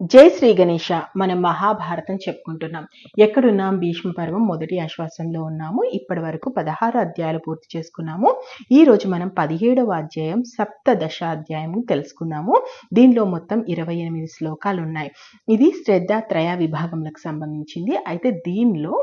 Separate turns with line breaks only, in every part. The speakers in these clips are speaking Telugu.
జై శ్రీ గణేష మనం మహాభారతం చెప్పుకుంటున్నాం. ఎక్కడున్నాం? భీష్మ పర్వం మొదటి ఆశ్వాసంలో ఉన్నాము. ఇప్పటి వరకు పదహారు అధ్యాయాలు పూర్తి చేసుకున్నాము. ఈ రోజు మనం పదిహేడవ అధ్యాయం సప్తదశ అధ్యాయము తెలుసుకున్నాము దీనిలో మొత్తం ఇరవై ఎనిమిది శ్లోకాలు ఉన్నాయి. ఇది శ్రద్ధ త్రయ విభాగంలకు సంబంధించింది. అయితే దీనిలో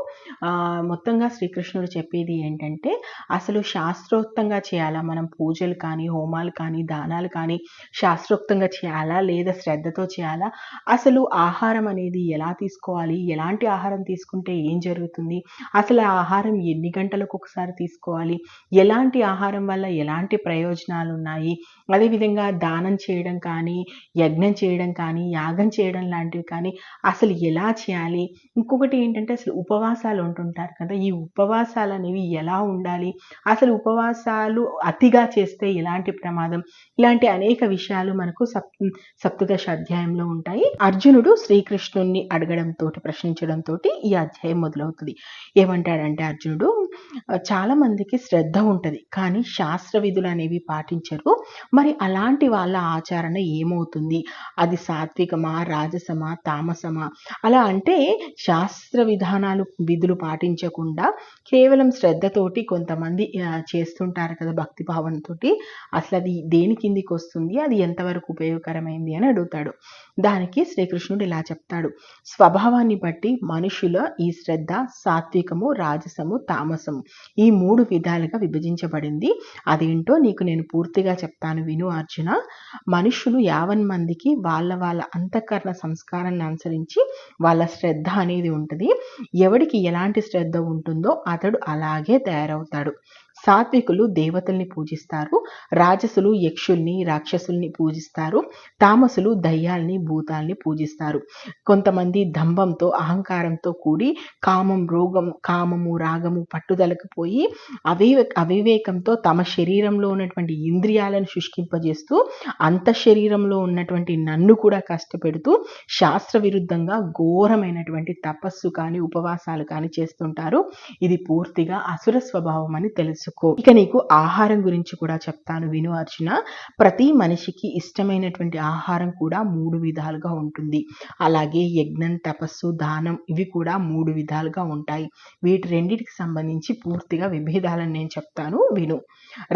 మొత్తంగా శ్రీకృష్ణుడు చెప్పేది ఏంటంటే అసలు శాస్త్రోక్తంగా చేయాలా మనం పూజలు కానీ హోమాలు కానీ దానాలు కానీ శాస్త్రోక్తంగా చేయాలా లేదా శ్రద్ధతో చేయాలా? అసలు ఆహారం అనేది ఎలా తీసుకోవాలి? ఎలాంటి ఆహారం తీసుకుంటే ఏం జరుగుతుంది? అసలు ఆహారం ఎన్ని గంటలకు ఒకసారి తీసుకోవాలి? ఎలాంటి ఆహారం వల్ల ఎలాంటి ప్రయోజనాలు ఉన్నాయి? అదేవిధంగా దానం చేయడం కానీ యజ్ఞం చేయడం కానీ యాగం చేయడం లాంటివి కానీ అసలు ఎలా చేయాలి? ఇంకొకటి ఏంటంటే అసలు ఉపవాసాలు ఉంటుంటారు కదా ఈ ఉపవాసాలు అనేవి ఎలా ఉండాలి? అసలు ఉపవాసాలు అతిగా చేస్తే ఎలాంటి ప్రమాదం? ఇలాంటి అనేక విషయాలు మనకు సప్ సప్తదశ అధ్యాయంలో ఉంటాయి. అర్జునుడు శ్రీకృష్ణుణ్ణి అడగడంతో ప్రశ్నించడంతో ఈ అధ్యాయం మొదలవుతుంది. ఏమంటాడంటే అర్జునుడు చాలామందికి చాలా మందికి శ్రద్ధ ఉంటుంది కానీ శాస్త్ర విధులు అనేవి పాటించరు. మరి అలాంటి వాళ్ళ ఆచరణ ఏమవుతుంది? అది సాత్వికమా రాజసమా తామసమా? అలా అంటే శాస్త్ర విధానాలు విధులు పాటించకుండా కేవలం శ్రద్ధతోటి కొంతమంది చేస్తుంటారు కదా భక్తి భావంతో అసలు అది దేని కిందికి వస్తుంది అది ఎంతవరకు ఉపయోగకరమైంది అని అడుగుతాడు. దానికి శ్రీకృష్ణుడు ఇలా చెప్తాడు. స్వభావాన్ని బట్టి మనుషుల ఈ శ్రద్ధ సాత్వికము రాజసము తామసము ఈ మూడు విధాలుగా విభజించబడింది. అదేంటో నీకు నేను పూర్తిగా చెప్తాను విను అర్జున. మనుషులు యావన్ మందికి వాళ్ళ వాళ్ళ అంతఃకరణ సంస్కారాన్ని అనుసరించి వాళ్ళ శ్రద్ధ అనేది ఉంటుంది. ఎవడికి ఎలాంటి శ్రద్ధ ఉంటుందో అతడు అలాగే తయారవుతాడు. సాత్వికులు దేవతల్ని పూజిస్తారు రాజసులు యక్షుల్ని రాక్షసుల్ని పూజిస్తారు తామసులు దయ్యాల్ని భూతాల్ని పూజిస్తారు. కొంతమంది దంభంతో అహంకారంతో కూడి కామం రోగం కామము రాగము పట్టుదలకు పోయి అవివే అవివేకంతో తమ శరీరంలో ఉన్నటువంటి ఇంద్రియాలను శుష్కింపజేస్తూ అంత శరీరంలో ఉన్నటువంటి నన్ను కూడా కష్టపెడుతూ శాస్త్ర విరుద్ధంగా ఘోరమైనటువంటి తపస్సు కానీ ఉపవాసాలు కానీ చేస్తుంటారు. ఇది పూర్తిగా అసుర స్వభావం అని తెలుసుకో ఇక నీకు ఆహారం గురించి కూడా చెప్తాను విను అర్జున. ప్రతి మనిషికి ఇష్టమైనటువంటి ఆహారం కూడా మూడు విధాలుగా ఉంటుంది. అలాగే యజ్ఞం తపస్సు దానం ఇవి కూడా మూడు విధాలుగా ఉంటాయి. వీటి రెండింటికి సంబంధించి పూర్తిగా విభేదాలను నేను చెప్తాను విను.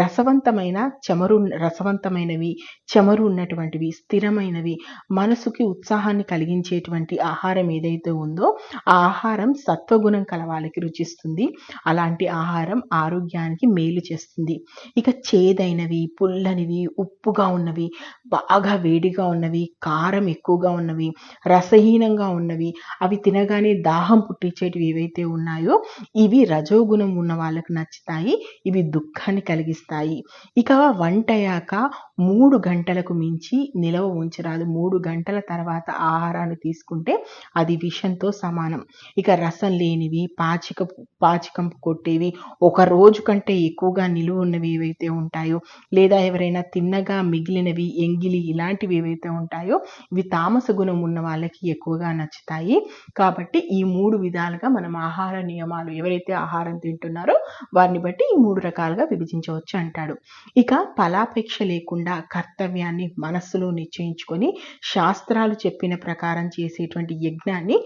రసవంతమైన చమరు రసవంతమైనవి చమరు ఉన్నటువంటివి స్థిరమైనవి మనసుకి ఉత్సాహాన్ని కలిగించేటువంటి ఆహారం ఏదైతే ఉందో ఆ ఆహారం సత్వగుణం కల వాళ్ళకి రుచిస్తుంది. అలాంటి ఆహారం ఆరోగ్యానికి మేలు చేస్తుంది. ఇక చేదైనవి పుల్లనివి ఉప్పుగా ఉన్నవి బాగా వేడిగా ఉన్నవి కారం ఎక్కువగా ఉన్నవి రసహీనంగా ఉన్నవి అవి తినగానే దాహం పుట్టించేటివి ఏవైతే ఉన్నాయో ఇవి రజోగుణం ఉన్న వాళ్ళకి నచ్చుతాయి ఇవి దుఃఖాన్ని కలిగిస్తాయి. ఇక వంట అయ్యాక మూడు గంటలకు మించి నిలవ ఉంచరాదు. మూడు గంటల తర్వాత ఆహారాన్ని తీసుకుంటే అది విషంతో సమానం. ఇక రసం లేనివి పాచిక పాచికంపు కొట్టేవి ఒక రోజు కంటే ఎక్కువగా నిలువ ఉన్నవి ఏవైతే ఉంటాయో లేదా ఎవరైనా తిన్నగా మిగిలినవి ఎంగిలి ఇలాంటివి ఏవైతే ఉంటాయో ఇవి తామస గుణం ఉన్న వాళ్ళకి ఎక్కువగా నచ్చుతాయి. కాబట్టి ఈ మూడు విధాలుగా మనం ఆహార నియమాలు ఎవరైతే ఆహారం తింటున్నారో వారిని బట్టి ఈ మూడు రకాలుగా విభజించవచ్చు అంటాడు. ఇక ఫలాపేక్ష లేకుండా కర్తవ్యాన్ని మనస్సులో నిశ్చయించుకొని శాస్త్రాలు చెప్పిన ప్రకారం చేసేటువంటి యజ్ఞాన్ని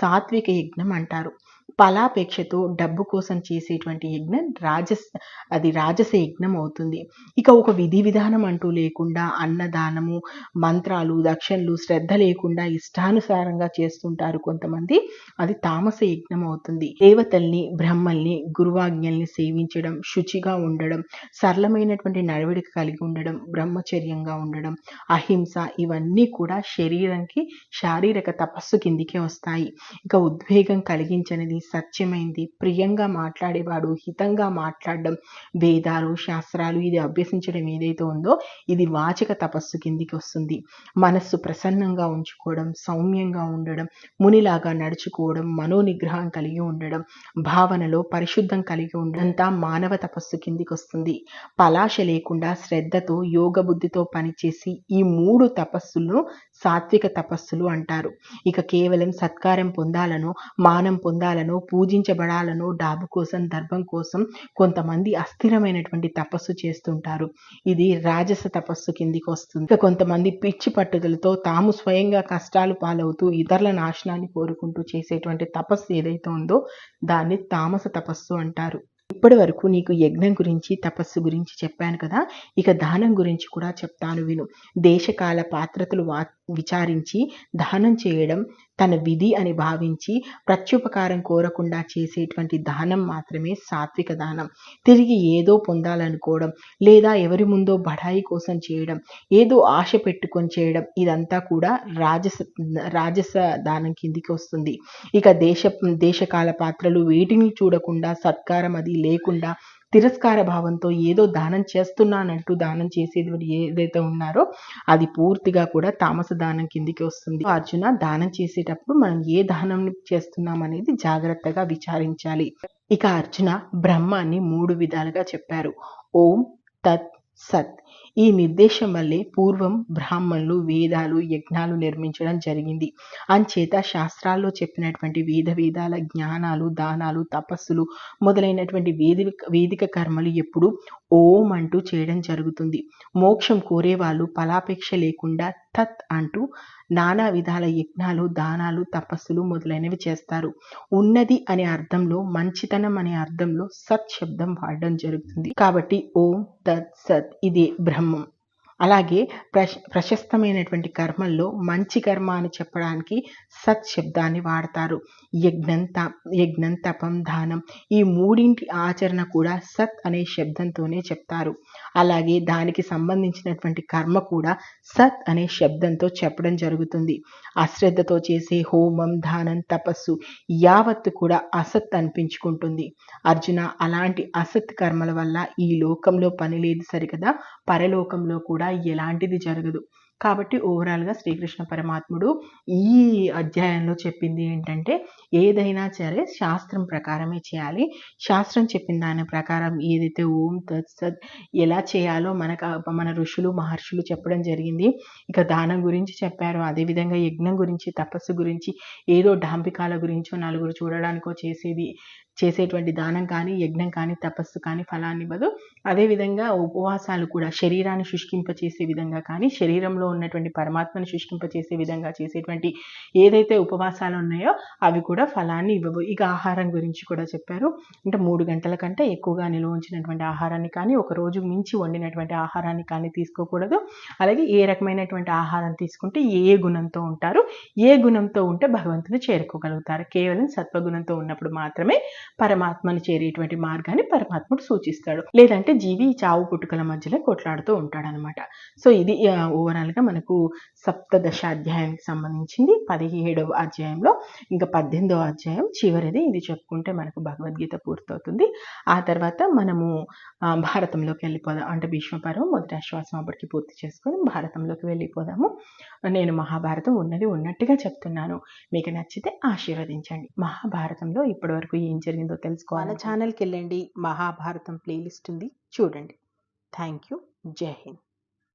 సాత్విక యజ్ఞం అంటారు. ఫలాపేక్షతో డబ్బు కోసం చేసేటువంటి యజ్ఞం రాజస్ అది రాజస యజ్ఞం అవుతుంది. ఇక ఒక విధి విధానం అంటూ లేకుండా అన్నదానము మంత్రాలు దక్షిణలు శ్రద్ధ లేకుండా ఇష్టానుసారంగా చేస్తుంటారు కొంతమంది. అది తామస యజ్ఞం అవుతుంది. దేవతల్ని బ్రహ్మల్ని గురువాజ్ఞల్ని సేవించడం శుచిగా ఉండడం సరళమైనటువంటి నడవడిక కలిగి ఉండడం బ్రహ్మచర్యంగా ఉండడం అహింస ఇవన్నీ కూడా శరీరానికి శారీరక తపస్సు కిందికే వస్తాయి. ఇక ఉద్వేగం కలిగించనిది సత్యమైంది. ప్రియంగా మాట్లాడేవాడు హితంగా మాట్లాడడం వేదాలు శాస్త్రాలు ఇది అభ్యసించడం ఏదైతే ఉందో ఇది వాచక తపస్సు కిందికి వస్తుంది. మనస్సు ప్రసన్నంగా ఉంచుకోవడం సౌమ్యంగా ఉండడం మునిలాగా నడుచుకోవడం మనోనిగ్రహం కలిగి ఉండడం భావనలో పరిశుద్ధం కలిగి ఉండడంతా మానవ తపస్సు కిందికి వస్తుంది. పలాశ లేకుండా శ్రద్ధతో యోగ బుద్ధితో పనిచేసి ఈ మూడు తపస్సులను సాత్విక తపస్సులు అంటారు. ఇక కేవలం సత్కారం పొందాలనో మానం పొందాలనో పూజించబడాలనో డాబు కోసం దర్భం కోసం కొంతమంది అస్థిరమైనటువంటి తపస్సు చేస్తుంటారు. ఇది రాజస తపస్సు కిందికి వస్తుంది. ఇక కొంతమంది పిచ్చి పట్టుదలతో తాము స్వయంగా కష్టాలు పాలవుతూ ఇతరుల నాశనాన్ని కోరుకుంటూ చేసేటువంటి తపస్సు ఏదైతే ఉందో దాన్ని తామస తపస్సు అంటారు. ఇప్పటి వరకు నీకు యజ్ఞం గురించి తపస్సు గురించి చెప్పాను కదా? ఇక దానం గురించి కూడా చెప్తాను విను. దేశకాల పాత్రతలు వా విచారించి దానం చేయడం తన విధి అని భావించి ప్రత్యుపకారం కోరకుండా చేసేటువంటి దానం మాత్రమే సాత్విక దానం. తిరిగి ఏదో పొందాలనుకోవడం లేదా ఎవరి ముందో బడాయి కోసం చేయడం ఏదో ఆశ పెట్టుకొని చేయడం ఇదంతా కూడా రాజస రాజస దానం కిందికి వస్తుంది. ఇక దేశ దేశకాల పాత్రలు వేటిని చూడకుండా సత్కారం అది లేకుండా తిరస్కార భావంతో ఏదో దానం చేస్తున్నానంటూ దానం చేసేది ఏదైతే ఉన్నారో అది పూర్తిగా కూడా తామస దానం కిందికి వస్తుంది. అర్జున దానం చేసేటప్పుడు మనం ఏ దానం చేస్తున్నాం అనేది జాగ్రత్తగా విచారించాలి. ఇక అర్జున బ్రహ్మాన్ని మూడు విధాలుగా చెప్పారు. ఓం తత్ సత్. ఈ నిర్దేశం వల్లే పూర్వం బ్రాహ్మణులు వేదాలు యజ్ఞాలు నిర్మించడం జరిగింది. అంచేత శాస్త్రాల్లో చెప్పినటువంటి వేద వేదాల జ్ఞానాలు దానాలు తపస్సులు మొదలైనటువంటి వేదిక వేదిక కర్మలు ఎప్పుడు ఓం అంటూ చేయడం జరుగుతుంది. మోక్షం కోరేవాళ్ళు ఫలాపేక్ష లేకుండా తత్ అంటూ నానా విధాల యజ్ఞాలు దానాలు తపస్సులు మొదలైనవి చేస్తారు. ఉన్నది అనే అర్థంలో మంచితనం అనే అర్థంలో సత్ శబ్దం వాడడం జరుగుతుంది. కాబట్టి ఓం తత్ సత్ ఇది బ్రహ్మం. అలాగే ప్రశ ప్రశస్తమైనటువంటి కర్మల్లో మంచి కర్మ అని చెప్పడానికి సత్ శబ్దాన్ని వాడతారు. యజ్ఞం త యజ్ఞం తపం దానం ఈ మూడింటి ఆచరణ కూడా సత్ అనే శబ్దంతోనే చెప్తారు. అలాగే దానికి సంబంధించినటువంటి కర్మ కూడా సత్ అనే శబ్దంతో చెప్పడం జరుగుతుంది. అశ్రద్ధతో చేసే హోమం దానం తపస్సు యావత్తు కూడా అసత్ అనిపించుకుంటుంది. అర్జున అలాంటి అసత్ కర్మల వల్ల ఈ లోకంలో పని లేదు సరికదా పరలోకంలో కూడా ఎలాంటిది జరగదు. కాబట్టి ఓవరాల్గా శ్రీకృష్ణ పరమాత్ముడు ఈ అధ్యాయంలో చెప్పింది ఏంటంటే ఏదైనా సరే శాస్త్రం ప్రకారమే చేయాలి. శాస్త్రం చెప్పిన దాని ప్రకారం ఏదైతే ఓం తత్సత్ ఎలా చేయాలో మనకు మన ఋషులు మహర్షులు చెప్పడం జరిగింది. ఇక దానం గురించి చెప్పారు. అదేవిధంగా యజ్ఞం గురించి తపస్సు గురించి ఏదో డాంబికాల గురించో నలుగురు చూడడానికో చేసేది చేసేటువంటి దానం కానీ యజ్ఞం కానీ తపస్సు కానీ ఫలాన్ని ఇవ్వదు అదేవిధంగా ఉపవాసాలు కూడా శరీరాన్ని శుష్కింపచేసే విధంగా కానీ శరీరంలో ఉన్నటువంటి పరమాత్మను శుష్కింపచేసే విధంగా చేసేటువంటి ఏదైతే ఉపవాసాలు ఉన్నాయో అవి కూడా ఫలాన్ని ఇవ్వవు. ఇక ఆహారం గురించి కూడా చెప్పారు. అంటే మూడు గంటల కంటే ఎక్కువగా నిల్వ ఉంచినటువంటి ఆహారాన్ని కానీ ఒక రోజు మించి వండినటువంటి ఆహారాన్ని కానీ తీసుకోకూడదు. అలాగే ఏ రకమైనటువంటి ఆహారం తీసుకుంటే ఏ గుణంతో ఉంటారు? ఏ గుణంతో ఉంటే భగవంతుని చేరుకోగలుగుతారు? కేవలం సత్వగుణంతో ఉన్నప్పుడు మాత్రమే పరమాత్మను చేరేటువంటి మార్గాన్ని పరమాత్ముడు సూచిస్తాడు. లేదంటే జీవి చావు పుట్టుకల మధ్యలో కొట్లాడుతూ ఉంటాడనమాట సో ఇది ఓవరాల్గా మనకు సప్తదశ అధ్యాయానికి సంబంధించింది. పదిహేడవ అధ్యాయంలో ఇంకా పద్దెనిమిదవ అధ్యాయం చివరిది ఇది చెప్పుకుంటే మనకు భగవద్గీత పూర్తవుతుంది. ఆ తర్వాత మనము భారతంలోకి వెళ్ళిపోదాం. అంటే భీష్మపర్వం మొదటి ఆశ్వాసం అప్పటికి పూర్తి చేసుకొని భారతంలోకి వెళ్ళిపోదాము. నేను మహాభారతం ఉన్నది ఉన్నట్టుగా చెప్తున్నాను. మీకు నచ్చితే ఆశీర్వదించండి. మహాభారతంలో ఇప్పటివరకు ఏం జరిగిందో తెలుసుకోవాలి ఛానల్కి వెళ్ళండి. మహాభారతం ప్లేలిస్ట్ ఉంది. చూడండి. థ్యాంక్ యూ జై హింద్.